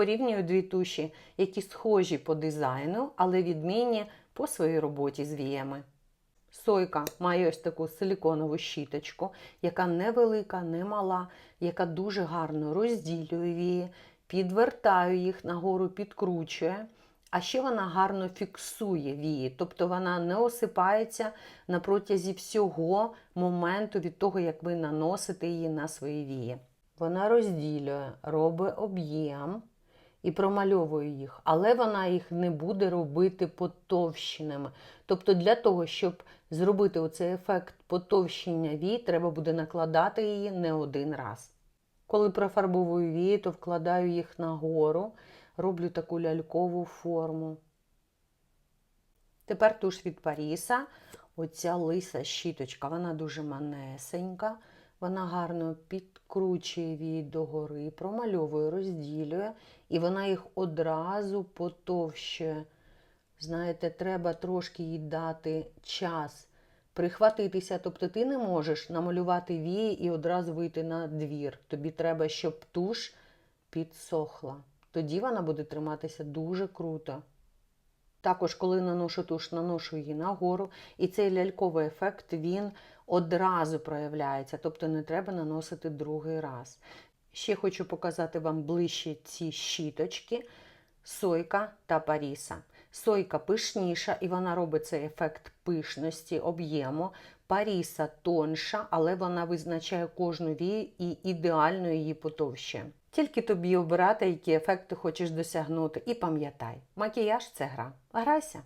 порівнюю дві туші, які схожі по дизайну, але відмінні по своїй роботі з віями. Сойка має ось таку силіконову щіточку, яка невелика, не мала, яка дуже гарно розділює вії, підвертаю їх нагору, підкручує. А ще вона гарно фіксує вії, тобто вона не осипається на протязі всього моменту від того, як ви наносите її на свої вії. Вона розділює, робить об'єм і промальовує їх, але вона їх не буде робити потовщеними. Тобто, для того, щоб зробити оцей ефект потовщення вій, треба буде накладати її не один раз. Коли профарбовую вії, то вкладаю їх нагору, роблю таку лялькову форму. Тепер туш від Паріса. Оця лиса щіточка, вона дуже манесенька. Вона гарно підкручує вії догори, промальовує, розділює, і вона їх одразу потовщує. Знаєте, треба трошки їй дати час прихватитися. Тобто ти не можеш намалювати вії і одразу вийти на двір. Тобі треба, щоб туш підсохла. Тоді вона буде триматися дуже круто. Також, коли наношу туш, наношу її нагору, і цей ляльковий ефект він одразу проявляється, тобто не треба наносити другий раз. Ще хочу показати вам ближче ці щіточки Сойка та Паріса. Сойка пишніша, і вона робить цей ефект пишності, об'єму. Паріса тонша, але вона визначає кожну вію і ідеально її потовщує. Тільки тобі обирати, які ефекти хочеш досягнути. І пам'ятай, макіяж це гра. Грайся!